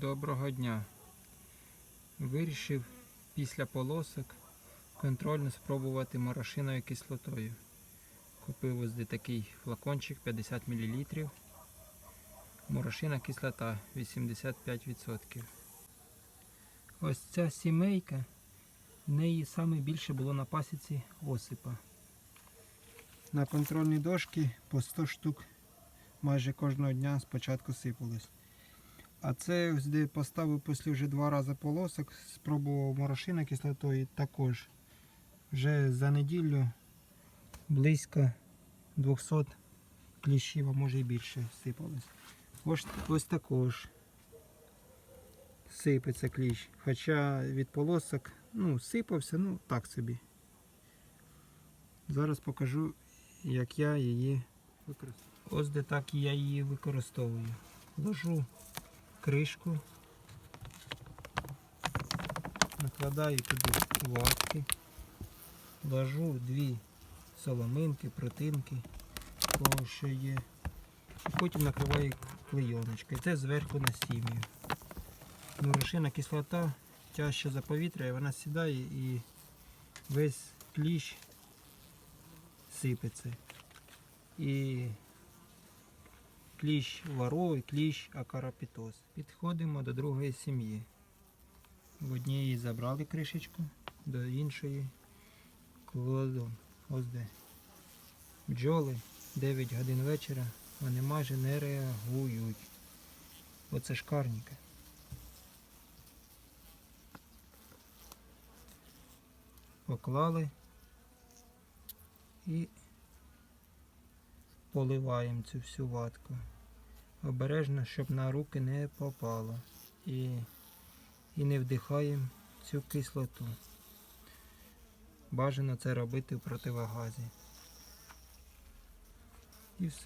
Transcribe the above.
Доброго дня. Вирішив після полосок контрольно спробувати морошиною кислотою. Купив ось де такий флакончик 50 мл. Морошина кислота 85%. Ось ця сімейка, в неї саме більше було на пасіці осипа. На контрольній дошці по 100 штук майже кожного дня спочатку сипалось. А це ось де поставив після вже два рази полосок, спробував морошина кислотою також. Вже за неділю близько 200 кліщів, а може і більше сипалось. Ось, ось також сипеться кліщ. Хоча від полосок ну, сипався, ну так собі. Зараз покажу, як я її використовую. Ось де так я її використовую. Ложу кришку, накладаю туди ватки, ложу дві соломинки, протинки, того що є. І потім накриваю клейоночкою. Це зверху на сім'ю. Морошина кислота тяжче за повітря, і вона сідає і весь кліщ сипеться. І кліщ варовий, кліщ акарапітоз. Підходимо до другої сім'ї. В однієї забрали кришечку, до іншої кладу. Ось де. Бджоли 9 годин вечора, вони майже не реагують. Оце шкарніка. Поклали і поливаємо цю всю ватку. Обережно, щоб на руки не попало. І, і не вдихаємо цю кислоту. Бажано це робити в противогазі. І все.